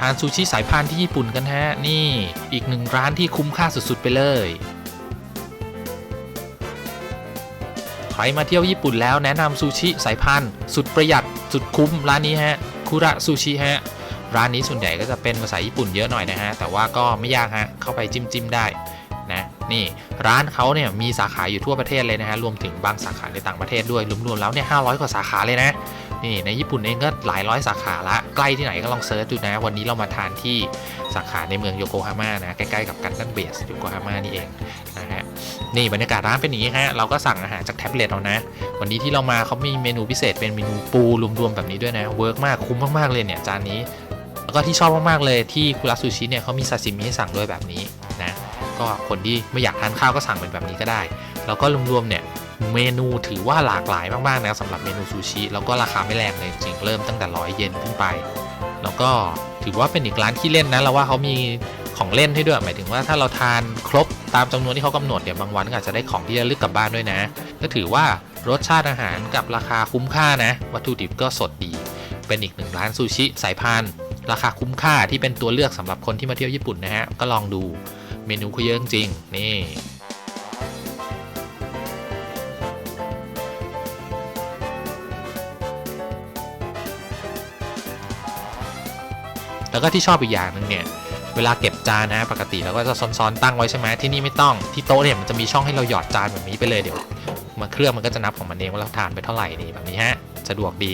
ทานซูชิสายพานที่ญี่ปุ่นกันฮะ นี่อีกหนึ่งร้านที่คุ้มค่าสุดๆไปเลยใครมาเที่ยวญี่ปุ่นแล้วแนะนำซูชิสายพานสุดประหยัดสุดคุ้มร้านนี้ฮะคุระซูชิฮะร้านนี้ส่วนใหญ่ก็จะเป็นภาษาญี่ปุ่นเยอะหน่อยนะฮะ แต่ว่าก็ไม่ยากฮะ เข้าไปจิ้มจิ้มได้นะนี่ร้านเขาเนี่ยมีสาขาอยู่ทั่วประเทศเลยนะฮะ รวมถึงบางสาขาในต่างประเทศด้วยรวมๆแล้วเนี่ย500กว่าสาขาเลยนะ นี่ในญี่ปุ่นเองก็หลายร้อยสาขาละใกล้ที่ไหนก็ลองเซิร์ชดูนะ วันนี้เรามาทานที่สาขาในเมืองโยโกฮาม่านะ ใกล้ๆกับกันดันเบสโยโกฮาม่านี่เองนะฮะนี่บรรยากาศร้านเป็นอย่างนี้ฮะเราก็สั่งอาหารจากแท็บเล็ตเอานะ วันนี้ที่เรามาเขามีเมนูพิเศษเป็นเมนูปูรวมๆแบบนี้ด้วยนะเวิร์กมากคุ้มมากๆเลยเนี่ยจานนี้ แล้วก็ที่ชอบมากๆเลยที่คุระซูชิเนี่ยเขามีซาซิมิให้สั่งด้วยแบบนี้นะก็คนที่ไม่อยากทานข้าวก็สั่งเป็นแบบนี้ก็ได้ แล้วก็รวมๆเนี่ย เมนูถือว่าหลากหลายมากๆนะสำหรับเมนูซูชิแล้วก็ราคาไม่แรงเลยจริงเริ่มตั้งแต่ร้อยเยนขึ้นไป แล้วก็ถือว่าเป็นอีกร้านที่เล่นนะเราว่าเขามีของเล่นให้ด้วยหมายถึงว่าถ้าเราทานครบตามจำนวนที่เขากำหนดเนี่ยบางวันก็อาจจะได้ของที่ระลึกกลับบ้านด้วยนะ ก็ถือว่ารสชาติอาหารกับราคาคุ้มค่านะ วัตถุดิบก็สดดี เป็นอีกหนึ่งร้านซูชิสายพานราคาคุ้มค่าที่เป็นตัวเลือกสำหรับคนที่มาเที่ยวญี่ปุ่นนะฮะก็ลองดูเมนูเขาเยอะจริงนี่ แล้วก็ที่ชอบอีกอย่างหนึ่งเนี่ยเวลาเก็บจานนะปกติเราก็จะซ้อนๆตั้งไว้ใช่ไหมที่นี่ไม่ต้องที่โต๊ะเนี่ยมันจะมีช่องให้เราหยอดจานแบบนี้ไปเลยเดี๋ยวมาเครื่องมันก็จะนับของมันเองว่าเราทานไปเท่าไหร่นี่แบบนี้ฮะสะดวกดี